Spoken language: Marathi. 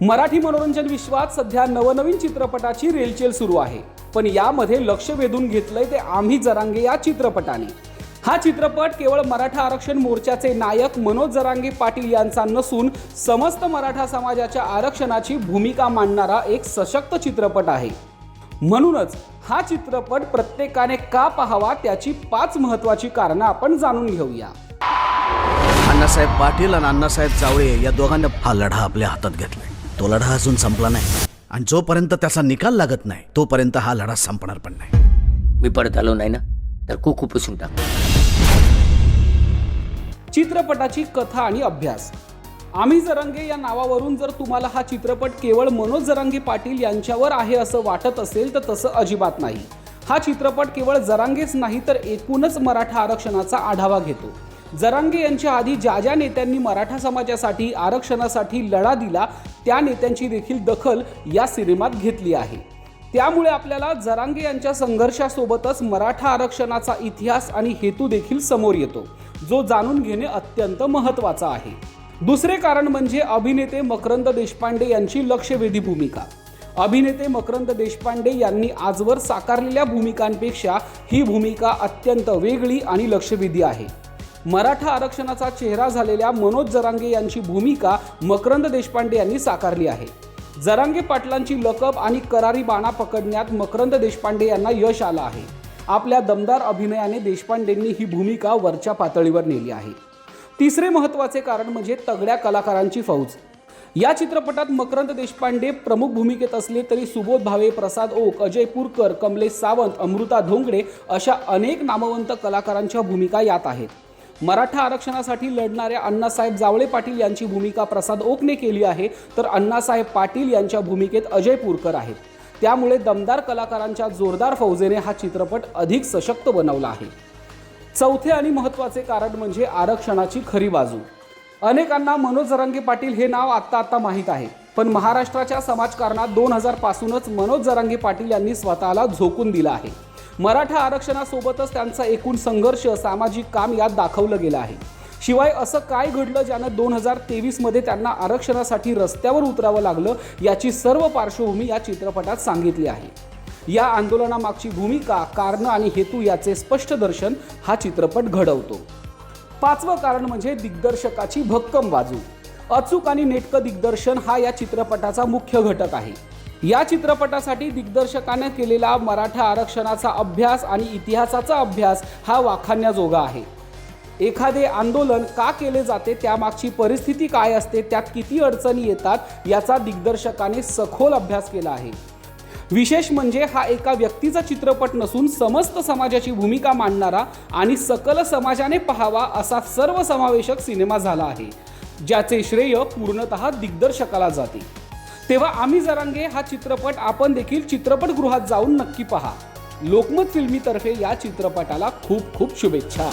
मराठी मनोरंजन विश्वात सध्या नवनवीन चित्रपटाची रेलचेल सुरू आहे. पण यामध्ये लक्ष वेधून घेतलंय ते आम्ही जरांगे या चित्रपटाने. हा चित्रपट केवळ मराठा आरक्षण मोर्चाचे नायक मनोज जरांगे पाटील यांचा नसून समस्त मराठा समाजाच्या आरक्षणाची भूमिका मांडणारा एक सशक्त चित्रपट आहे. म्हणूनच हा चित्रपट प्रत्येकाने का पाहावा त्याची पाच महत्वाची कारणं आपण जाणून घेऊया. अण्णासाहेब पाटील आणि अण्णासाहेब जावळे या दोघांना हा लढा आपल्या हातात घेतलाय. तो लढा अजून संपला नाही. आणि जोपर्यंत त्याचा निकाल लागत नाही तोपर्यंत हा लढा संपणार पण नाही. मी परत आलो नाही ना? तर कुकू पुसून टाक. चित्रपटाची कथा आणि अभ्यास. आम्ही जरंगे या नावावरून जर तुम्हाला हा चित्रपट केवळ मनोज जरांगे पाटील यांच्यावर आहे असं वाटत असेल तर तसं अजिबात नाही. हा चित्रपट केवळ जरांगेच नाही तर एकूणच मराठा आरक्षणाचा आढावा घेतो. जरांगे यांच्या आधी ज्या ज्या नेत्यांनी मराठा समाजासाठी आरक्षणासाठी लढा दिला त्या नेत्यांची देखील दखल या सिनेमात घेतली आहे. त्यामुळे आपल्याला जरांगे यांच्या संघर्षासोबतच मराठा आरक्षणाचा इतिहास आणि हेतू देखील समोर येतो जो जाणून घेणे अत्यंत महत्त्वाचा आहे. दुसरे कारण म्हणजे अभिनेते मकरंद देशपांडे यांची लक्षवेधी भूमिका. अभिनेते मकरंद देशपांडे यांनी आजवर साकारलेल्या भूमिकांपेक्षा ही भूमिका अत्यंत वेगळी आणि लक्षवेधी आहे. मराठा आरक्षणाचा चेहरा झालेल्या मनोज जरांगे यांची भूमिका मकरंद देशपांडे यांनी साकारली आहे. जरांगे पाटलांची लकब आणि करारी बाणा पकडण्यात मकरंद देशपांडे यांना यश आलं आहे. आपल्या दमदार अभिनयाने देशपांडेंनी ही भूमिका वरच्या पातळीवर नेली आहे. तिसरे महत्त्वाचे कारण म्हणजे तगड्या कलाकारांची फौज. या चित्रपटात मकरंद देशपांडे प्रमुख भूमिकेत असले तरी सुबोध भावे प्रसाद ओक अजय पुरकर कमलेश सावंत अमृता धोंगडे अशा अनेक नामवंत कलाकारांच्या भूमिका यात आहेत. मराठा आरक्षणासाठी लढणाऱ्या अण्णासाहेब जावळे पाटील यांची भूमिका प्रसाद ओकने केली आहे तर अण्णासाहेब पाटील यांच्या भूमिकेत अजय पुरकर आहेत. त्यामुळे दमदार कलाकारांच्या जोरदार फौजेने हा चित्रपट अधिक सशक्त बनवला आहे. चौथे आणि महत्त्वाचे कारण म्हणजे आरक्षणाची खरी बाजू. अनेकांना मनोज जरांगे पाटील हे नाव आत्ता आत्ता माहीत आहे पण महाराष्ट्राच्या समाजकारणात दोन हजारपासूनच मनोज जरांगे पाटील यांनी स्वतःला झोकून दिलं आहे. मराठा आरक्षणासोबतच त्यांचा एकूण संघर्ष सामाजिक काम यात दाखवलं गेलं आहे. शिवाय असं काय घडलं ज्यानं दोन हजार तेवीसमध्ये त्यांना आरक्षणासाठी रस्त्यावर उतरावं लागलं याची सर्व पार्श्वभूमी या चित्रपटात सांगितली आहे. या आंदोलनामागची भूमिका कारणं आणि हेतू याचे स्पष्ट दर्शन हा चित्रपट घडवतो. पाचवं कारण म्हणजे दिग्दर्शकाची भक्कम बाजू. अचूक आणि नेटकं दिग्दर्शन हा या चित्रपटाचा मुख्य घटक आहे. या चित्रपटासाठी दिग्दर्शकाने केलेला मराठा आरक्षणाचा अभ्यास आणि इतिहासाचा अभ्यास हा वाखाणण्याजोगा आहे. एखादे आंदोलन का केले जाते? त्यामागची परिस्थिती काय असते? त्यात किती अडचणी येतात? याचा दिग्दर्शकाने सखोल अभ्यास केला आहे. विशेष म्हणजे हा एका व्यक्तीचा चित्रपट नसून समस्त समाजाची भूमिका मांडणारा आणि सकल समाजाने पहावा असा सर्वसमावेशक सिनेमा झाला आहे ज्याचे श्रेय पूर्णतः दिग्दर्शकाला जाते. तेव्हा आम्ही जरांगे हा चित्रपट आपण देखील चित्रपटगृहात जाऊन नक्की पहा. लोकमत फिल्मीतर्फे या चित्रपटाला खूप खूप शुभेच्छा.